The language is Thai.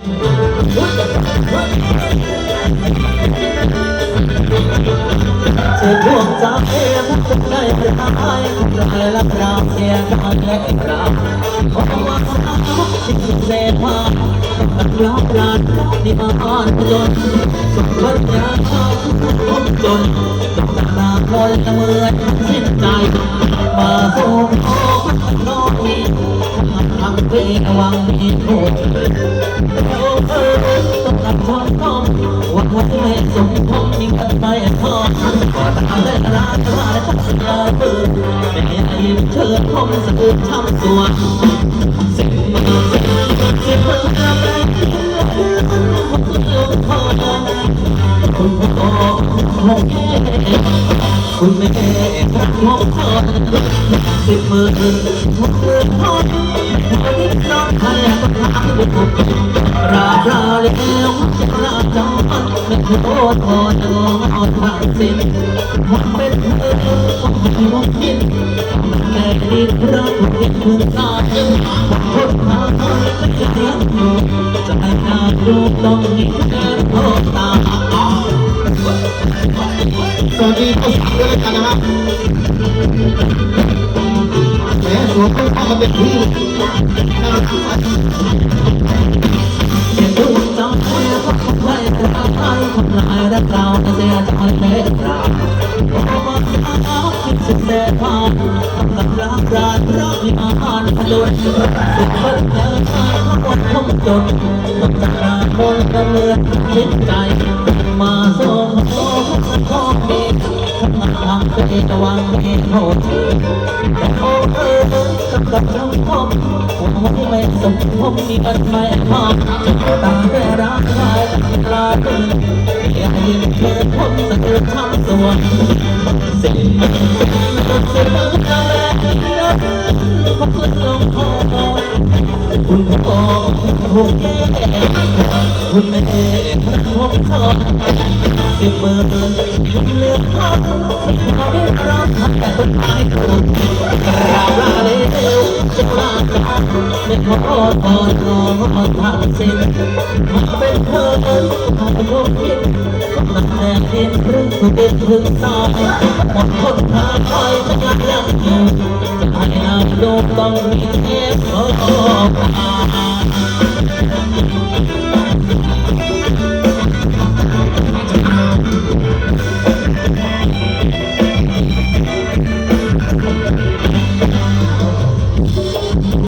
เสียพวกเจ้าเองมันได้ร้ายได้รับรางเสียการและรางเพราะว่าสิ่งเสพมารับรานนี่มาอ่อนจนสุขวัญญาทุกจนต้องตาคอยเมื่อยสิ้นใจมาส่ง ทำเพลงวังมีโทษต้องรับชอบต้องวันวันไม่สมพงยิ่งกันไปพอก็ตามได้ราชว่าและทัศนาเปิดไม่ให้เชิญผมสะอึกช้ำส่วนสิ่งมันสิ่งมันสิ่งมันอะไรคุณพ่อคงคุณแม่พระมงคลสิบมือทุกมือทอ ดน้องไทยก็ทำด้วยทุกราบราเลี้วจะราจอดไม่โทษพอจะงอทางสิ้นมันเป็นเธอของที่วงกินมันแค่ดินรักเพียงคุณตาคนทางไม่จะเลี้ยงอยู่จะห้กาดูต้องมีแค่ หมสวมเข้ามาเป็นที่เสียงดูจำคนก็คงไม่ได้ทำคนร้ายรักเราแต่เสียใจไม่รักโอ้มาเอาคิดสุดแสนพานกำลังรักรักรักที่อาหารพลุนสุดคนเดินทางวันคงจนต้องจากนาคนก็เลือนคิดใจ มส่งโอ้ขอมีทางไประวังมีโทษแต่โอ้เออกับน้องพ่อผมไม่สมผมมีกันไม่พอตาแต่รักใครลาตื่นอยากยินเธอผมสะเทือนช้ำส่วนสิ่งมันเป็นสิ่งมันอะไรก็เพื่อนลงคอคุณพ่อคุณแม่คุณแม่พระองค์ทองสิบมือเลือกทองเขาได้รับแต่คนตายคน ไม่ขอขอรอทางสิ้นมาเป็นเธอมาทุกคิดมาแต่เห็นเรื่องเด็นเรื่องสายมดคนทางคอยจะงานแล้วจะให้เราดูต้องมีเอฟาอ